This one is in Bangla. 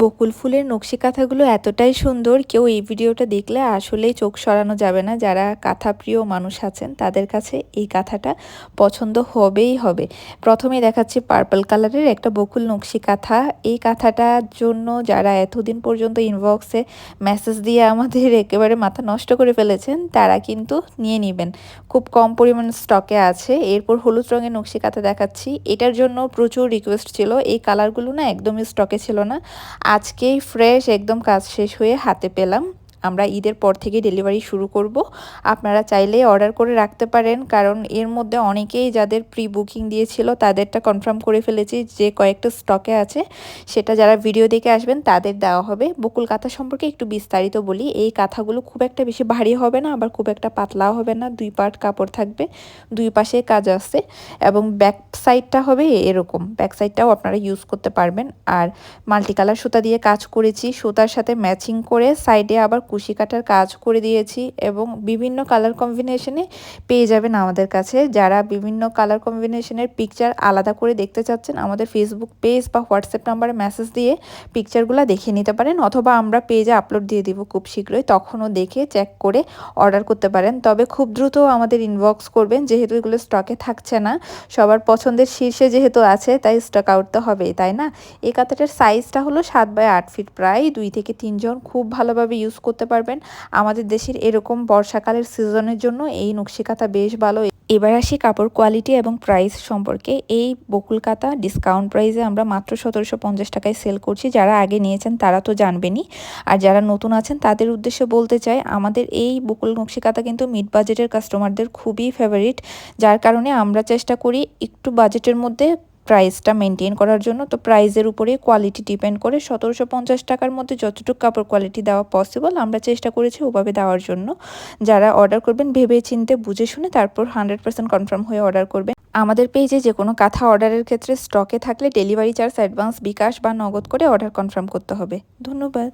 বকুল ফুলের নকশি কাঁথাগুলো এতটাই সুন্দর, কেউ এই ভিডিওটা দেখলে আসলেই চোখ সরানো যাবে না। যারা কাঁথা প্রিয় মানুষ আছেন, তাদের কাছে এই কাঁথাটা পছন্দ হবেই হবে। প্রথমে দেখাচ্ছি পার্পল কালারের একটা বকুল নকশি কাঁথা। এই কাঁথাটার জন্য যারা এতদিন পর্যন্ত ইনবক্সে মেসেজ দিয়ে আমাদের একেবারে মাথা নষ্ট করে ফেলেছেন, তারা কিন্তু নিয়ে নেবেন। খুব কম পরিমাণ স্টকে আছে। এরপর হলুদ রঙের নকশি কাঁথা দেখাচ্ছি। এটার জন্য প্রচুর রিকোয়েস্ট ছিল। এই কালারগুলো না একদমই স্টকে ছিল না। আজকেই ফ্রেশ একদম কাজ শেষ হয়ে হাতে পেলাম। আমরা ঈদের পর থেকে ডেলিভারি শুরু করব। আপনারা চাইলে অর্ডার করে রাখতে পারেন, কারণ এর মধ্যে অনেকেই যাদের প্রি বুকিং দিয়েছিল তাদেরটা কনফার্ম করে ফেলেছি যে কয়েকটা স্টকে আছে। সেটা যারা ভিডিও দেখে আসবেন তাদের দেওয়া হবে। বকুল কাঁথা সম্পর্কে একটু বিস্তারিত বলি। এই কাঁথাগুলো খুব একটা বেশি ভারী হবে না, আবার খুব একটা পাতলাও হবে না। দুই পার্ট কাপড় থাকবে, দুই পাশে কাজ আছে এবং ব্যাক সাইডটা হবে এরকম। ব্যাক সাইডটাও আপনারা ইউজ করতে পারবেন। আর মাল্টি কালার সুতা দিয়ে কাজ করেছি। সুতার সাথে ম্যাচিং করে সাইডে আবার কুশি কাটার কাজ করে দিয়েছি এবং বিভিন্ন কালার কম্বিনেশনে পেয়ে যাবেন আমাদের কাছে। যারা বিভিন্ন কালার কম্বিনেশনের পিকচার আলাদা করে দেখতে চাচ্ছেন, আমাদের ফেসবুক পেজ বা হোয়াটসঅ্যাপ নাম্বারে মেসেজ দিয়ে পিকচারগুলো দেখে নিতে পারেন অথবা আমরা পেজে আপলোড দিয়ে দিব খুব শীঘ্রই, তখনও দেখে চেক করে অর্ডার করতে পারেন। তবে খুব দ্রুত আমাদের ইনবক্স করবেন, যেহেতু এগুলো স্টকে থাকছে না, সবার পছন্দের শীর্ষে যেহেতু আছে, তাই স্টক আউট তো হবেই, তাই না? এই কাতারটার সাইজটা হলো সাত বাই আট ফিট প্রায় দুই থেকে তিনজন খুব ভালোভাবে ইউজ করতে করতে পারবেন। আমাদের দেশের এরকম বর্ষাকালের সিজনের জন্য এই নকশি কাঁথা বেশ ভালো। এবার আসি কাপড় কোয়ালিটি এবং প্রাইস সম্পর্কে। এই বকুল কাতা ডিসকাউন্ট প্রাইসে আমরা মাত্র সতেরোশো পঞ্চাশ টাকায় সেল করছি। যারা আগে নিয়েছেন তারা তো জানবেনই। আর যারা নতুন আছেন তাদের উদ্দেশ্যে বলতে চাই, আমাদের এই বকুল নকশি কাতা কিন্তু মিড বাজেটের কাস্টমারদের খুবই ফেভারিট যার কারণে আমরা চেষ্টা করি একটু বাজেটের মধ্যে প্রাইসটা মেনটেন করার জন্য, তো প্রাইসের উপরে কোয়ালিটি ডিপেন্ড করে সতেরোশো পঞ্চাশ টাকার মধ্যে যতটুকু কাপড় কোয়ালিটি দেওয়া পসিবল আমরা চেষ্টা করেছি ওভাবে দেওয়ার জন্য। যারা অর্ডার করবেন ভেবে চিনতে বুঝে শুনে তারপর হান্ড্রেড পার্সেন্ট কনফার্ম হয়ে অর্ডার করবেন। আমাদের পেজে যে কোনো কাঁথা অর্ডারের ক্ষেত্রে স্টকে থাকলে ডেলিভারি চার্জ অ্যাডভান্স বিকাশ বা নগদ করে অর্ডার কনফার্ম করতে হবে। ধন্যবাদ।